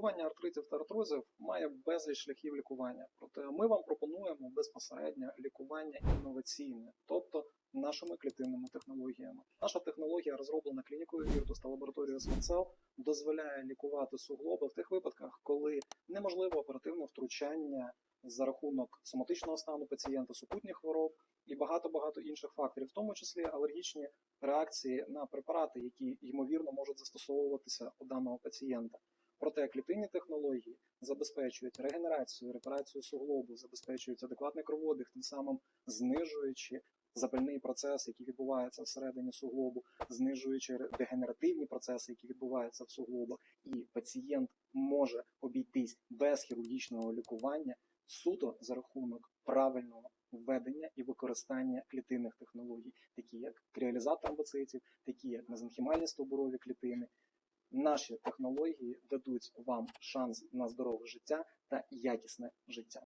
Лікування артритів та артрозів має безліч шляхів лікування. Проте ми вам пропонуємо безпосередньо лікування інноваційне, тобто нашими клітинними технологіями. Наша технологія, розроблена клінікою Virtus та лабораторією Смецел, дозволяє лікувати суглоби в тих випадках, коли неможливо оперативне втручання за рахунок соматичного стану пацієнта, супутніх хвороб і багато багато інших факторів, в тому числі алергічні реакції на препарати, які ймовірно можуть застосовуватися у даного пацієнта. Проте клітинні технології забезпечують регенерацію, репарацію суглобу, забезпечують адекватний кровообіг, тим самим знижуючи запальний процес, який відбувається всередині суглобу, знижуючи дегенеративні процеси, які відбуваються в суглобах, і пацієнт може обійтись без хірургічного лікування суто за рахунок правильного введення і використання клітинних технологій, такі як кріалізатор амбоцитів, такі як мезенхімальні стовбурові клітини. Наші технології дадуть вам шанс на здорове життя та якісне життя.